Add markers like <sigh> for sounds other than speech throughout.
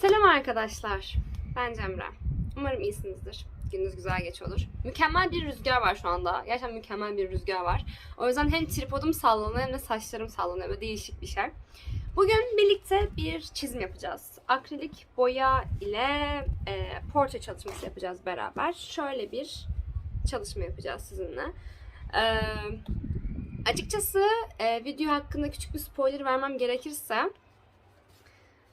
Selam arkadaşlar. Ben Cemre. Umarım iyisinizdir. Gününüz güzel geçiyordur. Mükemmel bir rüzgar var şu anda. Gerçekten mükemmel bir rüzgar var. O yüzden hem tripodum sallanıyor hem de saçlarım sallanıyor. Böyle değişik bir şey. Bugün birlikte bir çizim yapacağız. Akrilik boya ile e, portre çalışması yapacağız beraber. Şöyle bir çalışma yapacağız sizinle. E, açıkçası e, video hakkında küçük bir spoiler vermem gerekirse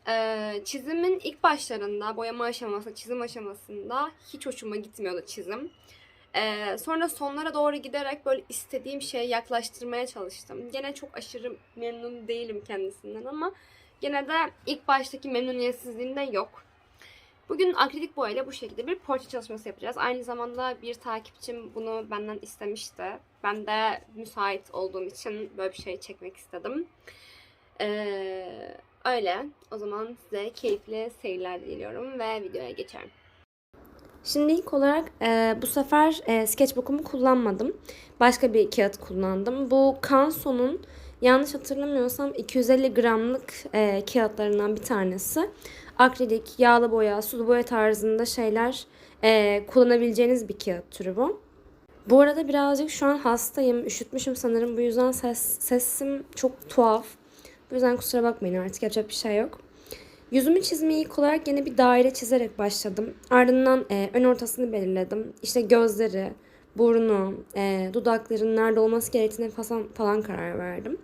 ee, çizimin ilk başlarında, boyama aşaması, çizim aşamasında hiç hoşuma gitmiyordu çizim. Ee, sonra sonlara doğru giderek böyle istediğim şeye yaklaştırmaya çalıştım. Gene çok aşırı memnun değilim kendisinden ama gene de ilk baştaki memnuniyetsizliğinden yok. Bugün akrilik boyayla bu şekilde bir portre çalışması yapacağız. Aynı zamanda bir takipçim bunu benden istemişti. Ben de müsait olduğum için böyle bir şey çekmek istedim. Ee, öyle. O zaman size keyifli seyirler diliyorum ve videoya geçerim. Şimdi ilk olarak e, bu sefer e, sketchbook'umu kullanmadım. Başka bir kağıt kullandım. Bu Canso'nun yanlış hatırlamıyorsam 250 gramlık e, kağıtlarından bir tanesi. Akrilik, yağlı boya, sulu boya tarzında şeyler e, kullanabileceğiniz bir kağıt türü bu. Bu arada birazcık şu an hastayım. Üşütmüşüm sanırım. Bu yüzden ses, sesim çok tuhaf. Bu yüzden kusura bakmayın artık yapacak bir şey yok. Yüzümü çizmeye ilk olarak yine bir daire çizerek başladım. Ardından e, ön ortasını belirledim. İşte gözleri, burnu, e, dudakların nerede olması gerektiğine falan, falan karar verdim.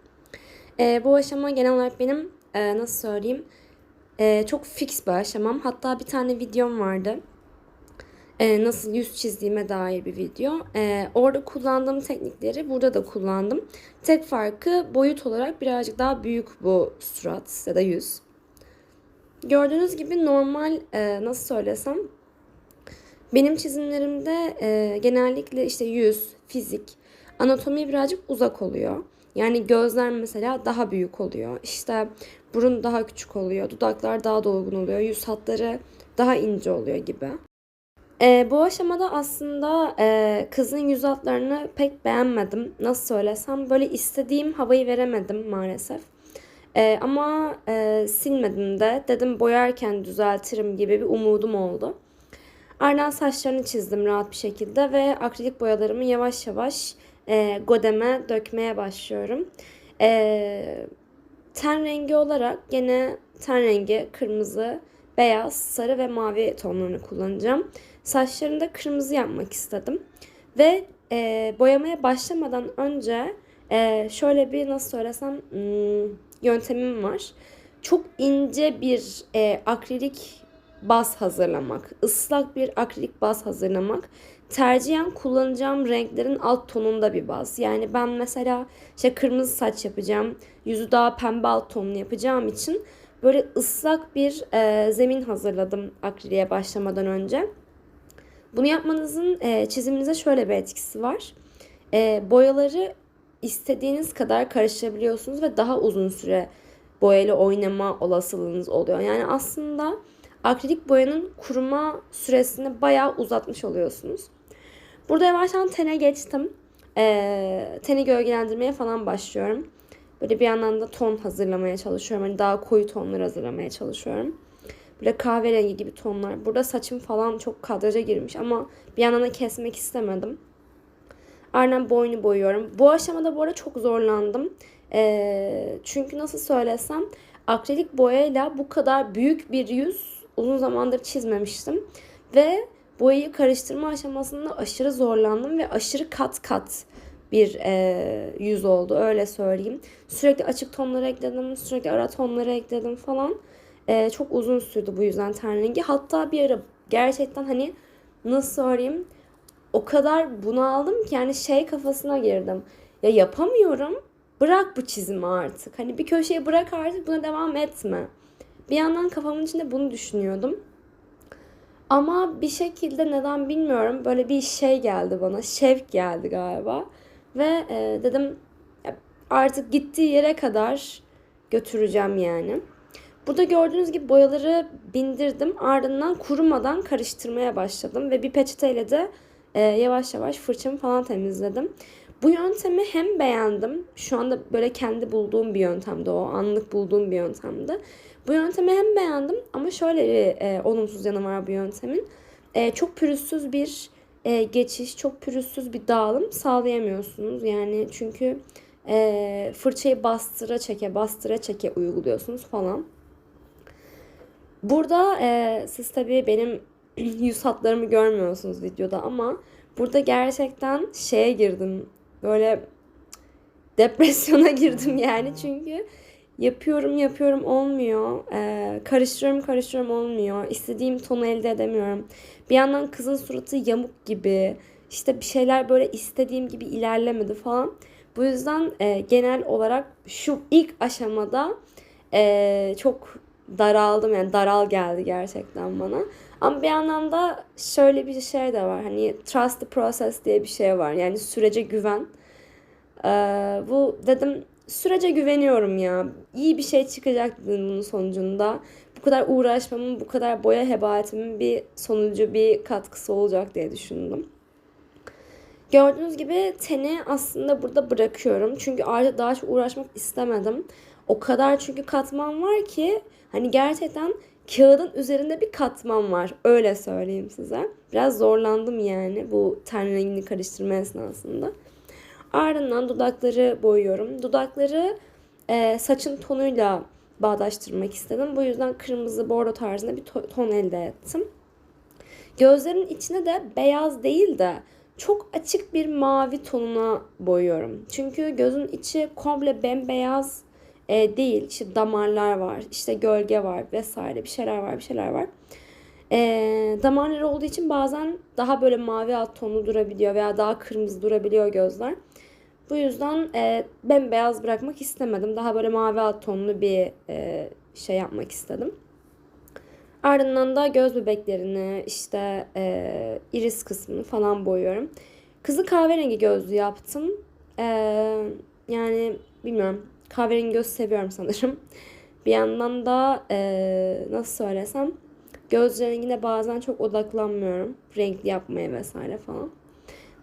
E, bu aşama genel olarak benim e, nasıl söyleyeyim e, çok fix bir aşamam. Hatta bir tane videom vardı. E, nasıl yüz çizdiğime dair bir video. E, orada kullandığım teknikleri burada da kullandım. Tek farkı boyut olarak birazcık daha büyük bu surat ya da yüz. Gördüğünüz gibi normal e, nasıl söylesem benim çizimlerimde e, genellikle işte yüz, fizik, anatomi birazcık uzak oluyor. Yani gözler mesela daha büyük oluyor. İşte burun daha küçük oluyor. Dudaklar daha dolgun oluyor. Yüz hatları daha ince oluyor gibi. E, bu aşamada aslında e, kızın yüz hatlarını pek beğenmedim. Nasıl söylesem böyle istediğim havayı veremedim maalesef. E, ama e, silmedim de dedim boyarken düzeltirim gibi bir umudum oldu. Ardından saçlarını çizdim rahat bir şekilde ve akrilik boyalarımı yavaş yavaş e, godeme dökmeye başlıyorum. E, ten rengi olarak gene ten rengi kırmızı, beyaz, sarı ve mavi tonlarını kullanacağım. Saçlarını da kırmızı yapmak istedim. Ve e, boyamaya başlamadan önce e, şöyle bir nasıl söylesem hmm, yöntemim var. Çok ince bir e, akrilik baz hazırlamak. ıslak bir akrilik baz hazırlamak. Tercihen kullanacağım renklerin alt tonunda bir baz. Yani ben mesela işte kırmızı saç yapacağım. Yüzü daha pembe alt tonlu yapacağım için böyle ıslak bir e, zemin hazırladım akriliğe başlamadan önce. Bunu yapmanızın e, çiziminize şöyle bir etkisi var. E, boyaları istediğiniz kadar karıştırabiliyorsunuz ve daha uzun süre boyayla oynama olasılığınız oluyor. Yani aslında akrilik boyanın kuruma süresini bayağı uzatmış oluyorsunuz. Burada yavaştan tene geçtim. E, teni gölgelendirmeye falan başlıyorum. Böyle bir yandan da ton hazırlamaya çalışıyorum. Hani daha koyu tonlar hazırlamaya çalışıyorum. Böyle kahverengi gibi tonlar. Burada saçım falan çok kadraja girmiş ama bir yandan da kesmek istemedim. Ardından boynu boyuyorum. Bu aşamada bu arada çok zorlandım. Ee, çünkü nasıl söylesem akrilik boyayla bu kadar büyük bir yüz uzun zamandır çizmemiştim. Ve boyayı karıştırma aşamasında aşırı zorlandım ve aşırı kat kat bir e, yüz oldu öyle söyleyeyim. Sürekli açık tonları ekledim, sürekli ara tonları ekledim falan. E, çok uzun sürdü bu yüzden ten. Hatta bir ara gerçekten hani nasıl söyleyeyim o kadar bunaldım ki yani şey kafasına girdim. Ya yapamıyorum. Bırak bu çizimi artık. Hani bir köşeye bırak artık buna devam etme. Bir yandan kafamın içinde bunu düşünüyordum. Ama bir şekilde neden bilmiyorum böyle bir şey geldi bana. Şevk geldi galiba. Ve e, dedim artık gittiği yere kadar götüreceğim yani. Burada gördüğünüz gibi boyaları bindirdim. Ardından kurumadan karıştırmaya başladım. Ve bir peçeteyle de e, yavaş yavaş fırçamı falan temizledim. Bu yöntemi hem beğendim. Şu anda böyle kendi bulduğum bir yöntemdi o. Anlık bulduğum bir yöntemdi. Bu yöntemi hem beğendim ama şöyle bir e, olumsuz yanı var bu yöntemin. E, çok pürüzsüz bir e, geçiş, çok pürüzsüz bir dağılım sağlayamıyorsunuz. Yani çünkü e, fırçayı bastıra çeke, bastıra çeke uyguluyorsunuz falan. Burada e, siz tabii benim <clears throat> yüz hatlarımı görmüyorsunuz videoda ama burada gerçekten şeye girdim. Böyle depresyona <laughs> girdim yani çünkü yapıyorum yapıyorum olmuyor. Ee, karıştırıyorum karıştırıyorum olmuyor. İstediğim tonu elde edemiyorum. Bir yandan kızın suratı yamuk gibi. İşte bir şeyler böyle istediğim gibi ilerlemedi falan. Bu yüzden e, genel olarak şu ilk aşamada e, çok daraldım yani daral geldi gerçekten bana. Ama bir yandan da şöyle bir şey de var. Hani trust the process diye bir şey var. Yani sürece güven. Ee, bu dedim sürece güveniyorum ya. İyi bir şey çıkacak dedim bunun sonucunda. Bu kadar uğraşmamın, bu kadar boya heba etmemin bir sonucu, bir katkısı olacak diye düşündüm. Gördüğünüz gibi teni aslında burada bırakıyorum. Çünkü artık daha çok uğraşmak istemedim. O kadar çünkü katman var ki hani gerçekten kağıdın üzerinde bir katman var. Öyle söyleyeyim size. Biraz zorlandım yani bu ten rengini karıştırma esnasında. Ardından dudakları boyuyorum. Dudakları e, saçın tonuyla bağdaştırmak istedim. Bu yüzden kırmızı bordo tarzında bir to- ton elde ettim. Gözlerin içine de beyaz değil de çok açık bir mavi tonuna boyuyorum. Çünkü gözün içi komple bembeyaz e, değil. İşte damarlar var, işte gölge var vesaire bir şeyler var, bir şeyler var. E, damarları olduğu için bazen daha böyle mavi alt tonlu durabiliyor veya daha kırmızı durabiliyor gözler. Bu yüzden e, bembeyaz bırakmak istemedim. Daha böyle mavi alt tonlu bir e, şey yapmak istedim. Ardından da göz bebeklerini işte e, iris kısmını falan boyuyorum. Kızı kahverengi gözlü yaptım. E, yani bilmiyorum kahverengi göz seviyorum sanırım. Bir yandan da e, nasıl söylesem göz rengine bazen çok odaklanmıyorum. Renkli yapmaya vesaire falan.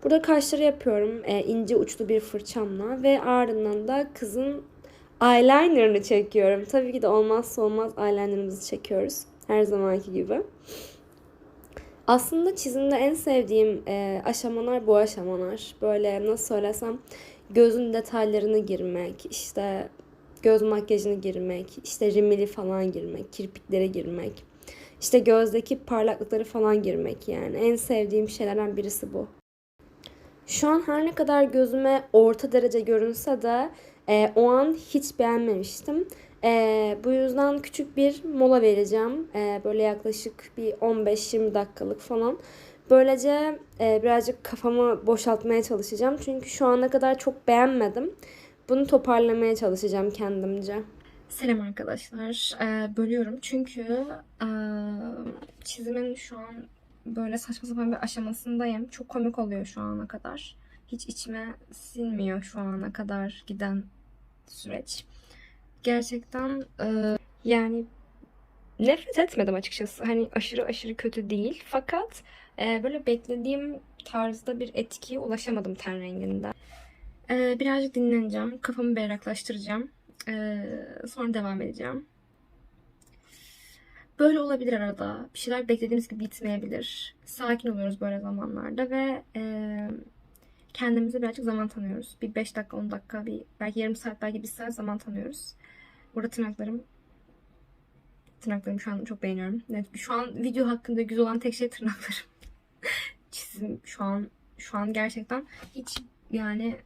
Burada kaşları yapıyorum e, ince uçlu bir fırçamla ve ardından da kızın eyelinerını çekiyorum. Tabii ki de olmazsa olmaz eyelinerımızı çekiyoruz. Her zamanki gibi. Aslında çizimde en sevdiğim e, aşamalar bu aşamalar. Böyle nasıl söylesem gözün detaylarını girmek, işte göz makyajını girmek, işte rimeli falan girmek, kirpiklere girmek. işte gözdeki parlaklıkları falan girmek yani. En sevdiğim şeylerden birisi bu. Şu an her ne kadar gözüme orta derece görünse de e, o an hiç beğenmemiştim. E, bu yüzden küçük bir mola vereceğim. E, böyle yaklaşık bir 15-20 dakikalık falan. Böylece e, birazcık kafamı boşaltmaya çalışacağım. Çünkü şu ana kadar çok beğenmedim. Bunu toparlamaya çalışacağım kendimce. Selam arkadaşlar. Ee, bölüyorum çünkü e, çizimin şu an böyle saçma sapan bir aşamasındayım. Çok komik oluyor şu ana kadar. Hiç içime sinmiyor şu ana kadar giden süreç. Gerçekten e, yani nefret etmedim açıkçası. Hani aşırı aşırı kötü değil. Fakat e, böyle beklediğim tarzda bir etkiye ulaşamadım ten renginden. E, birazcık dinleneceğim. Kafamı berraklaştıracağım. E, sonra devam edeceğim. Böyle olabilir arada. Bir şeyler beklediğimiz gibi bitmeyebilir. Sakin oluyoruz böyle zamanlarda ve e, kendimize birazcık zaman tanıyoruz. Bir 5 dakika, 10 dakika, bir belki yarım saat, belki bir saat zaman tanıyoruz. Burada tırnaklarım tırnaklarımı şu an çok beğeniyorum. Evet, şu an video hakkında güzel olan tek şey tırnaklarım. <laughs> Çizim şu an şu an gerçekten hiç yani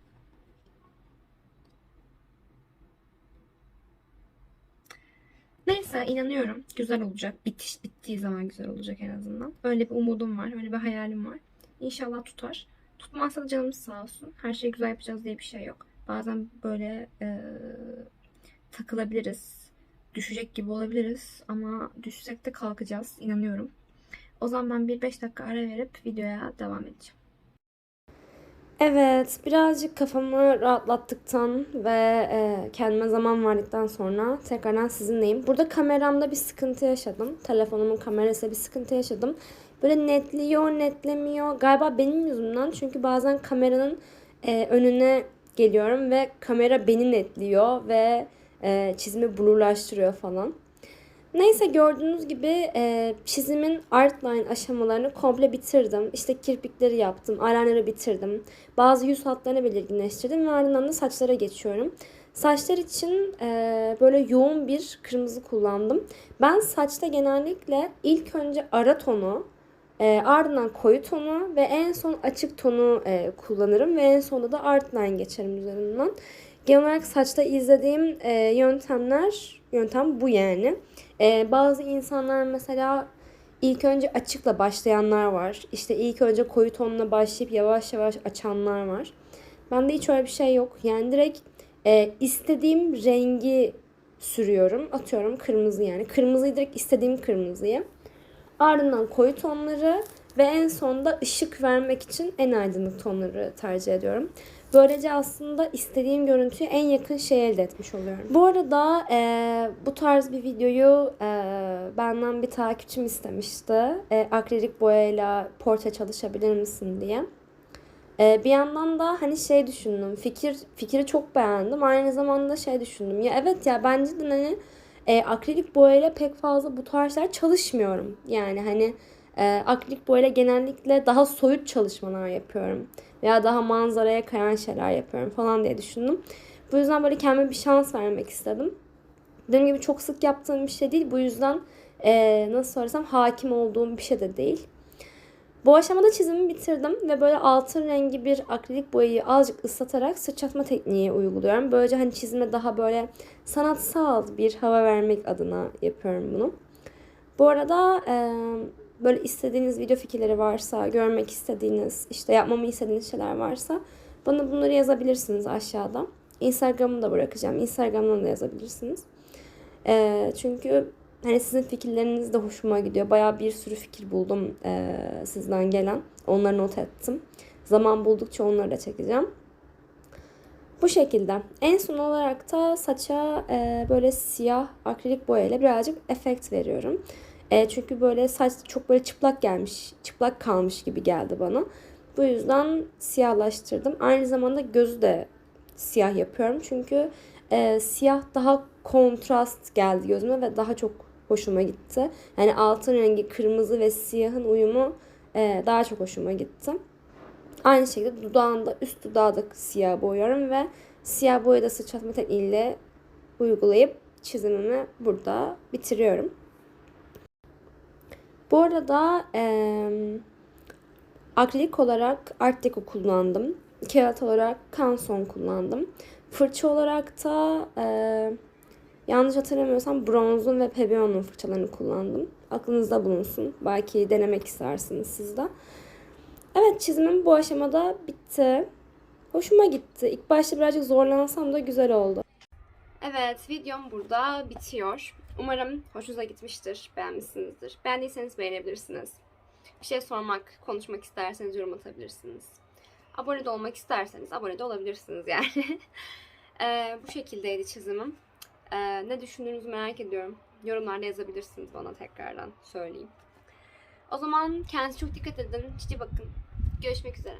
Neyse inanıyorum. Güzel olacak. Bitiş bittiği zaman güzel olacak en azından. Öyle bir umudum var. Öyle bir hayalim var. İnşallah tutar. Tutmazsa da canımız sağ olsun. Her şeyi güzel yapacağız diye bir şey yok. Bazen böyle e, takılabiliriz. Düşecek gibi olabiliriz. Ama düşsek de kalkacağız. İnanıyorum. O zaman ben bir 5 dakika ara verip videoya devam edeceğim. Evet, birazcık kafamı rahatlattıktan ve e, kendime zaman verdikten sonra tekrardan sizinleyim. Burada kameramda bir sıkıntı yaşadım. Telefonumun kamerasıyla bir sıkıntı yaşadım. Böyle netliyor, netlemiyor. Galiba benim yüzümden çünkü bazen kameranın e, önüne geliyorum ve kamera beni netliyor ve e, çizimi blurlaştırıyor falan. Neyse gördüğünüz gibi e, çizimin outline aşamalarını komple bitirdim. İşte kirpikleri yaptım, eyeliner'ı bitirdim. Bazı yüz hatlarını belirginleştirdim ve ardından da saçlara geçiyorum. Saçlar için e, böyle yoğun bir kırmızı kullandım. Ben saçta genellikle ilk önce ara tonu, e, ardından koyu tonu ve en son açık tonu e, kullanırım ve en sonunda da outline geçerim üzerinden. Genel olarak saçta izlediğim e, yöntemler, yöntem bu yani. E, bazı insanlar mesela ilk önce açıkla başlayanlar var. İşte ilk önce koyu tonla başlayıp yavaş yavaş açanlar var. Bende hiç öyle bir şey yok. Yani direkt e, istediğim rengi sürüyorum. Atıyorum kırmızı yani. Kırmızıyı direkt istediğim kırmızıyı. Ardından koyu tonları ve en sonda ışık vermek için en aydınlık tonları tercih ediyorum. Böylece aslında istediğim görüntüye en yakın şey elde etmiş oluyorum. Bu arada e, bu tarz bir videoyu e, benden bir takipçim istemişti. E, akrilik boyayla portre çalışabilir misin diye. E, bir yandan da hani şey düşündüm. Fikir fikri çok beğendim. Aynı zamanda şey düşündüm. Ya evet ya bence de hani e, akrilik boyayla pek fazla bu tarz şeyler çalışmıyorum. Yani hani e, akrilik boyayla genellikle daha soyut çalışmalar yapıyorum. Veya daha manzaraya kayan şeyler yapıyorum falan diye düşündüm. Bu yüzden böyle kendime bir şans vermek istedim. Dediğim gibi çok sık yaptığım bir şey değil. Bu yüzden e, nasıl söylesem hakim olduğum bir şey de değil. Bu aşamada çizimi bitirdim ve böyle altın rengi bir akrilik boyayı azıcık ıslatarak sıçratma tekniği uyguluyorum. Böylece hani çizime daha böyle sanatsal bir hava vermek adına yapıyorum bunu. Bu arada böyle istediğiniz video fikirleri varsa, görmek istediğiniz, işte yapmamı istediğiniz şeyler varsa bana bunları yazabilirsiniz aşağıda. Instagram'ı da bırakacağım. Instagram'dan da yazabilirsiniz. E, çünkü hani sizin fikirleriniz de hoşuma gidiyor. Bayağı bir sürü fikir buldum e, sizden gelen. Onları not ettim. Zaman buldukça onları da çekeceğim. Bu şekilde. En son olarak da saça e, böyle siyah akrilik boyayla birazcık efekt veriyorum. E, çünkü böyle saç çok böyle çıplak gelmiş, çıplak kalmış gibi geldi bana. Bu yüzden siyahlaştırdım. Aynı zamanda gözü de siyah yapıyorum. Çünkü e, siyah daha kontrast geldi gözüme ve daha çok hoşuma gitti. Yani altın rengi kırmızı ve siyahın uyumu e, daha çok hoşuma gitti. Aynı şekilde dudağında üst dudağı da siyah boyuyorum ve siyah boyayı da sıçratma tekniğiyle uygulayıp çizimimi burada bitiriyorum. Bu arada e, akrilik olarak Art Deco kullandım. Kağıt olarak Canson kullandım. Fırça olarak da e, yanlış hatırlamıyorsam bronzun ve Pebion'un fırçalarını kullandım. Aklınızda bulunsun. Belki denemek istersiniz siz de. Evet çizimim bu aşamada bitti. Hoşuma gitti. İlk başta birazcık zorlansam da güzel oldu. Evet videom burada bitiyor. Umarım hoşunuza gitmiştir, beğenmişsinizdir. Beğendiyseniz beğenebilirsiniz. Bir şey sormak, konuşmak isterseniz yorum atabilirsiniz. Abone de olmak isterseniz abone de olabilirsiniz yani. <laughs> Ee, bu şekildeydi çizimim. Ee, ne düşündüğünüzü merak ediyorum. Yorumlarda yazabilirsiniz bana tekrardan söyleyeyim. O zaman kendinize çok dikkat edin. Ciddi bakın. Görüşmek üzere.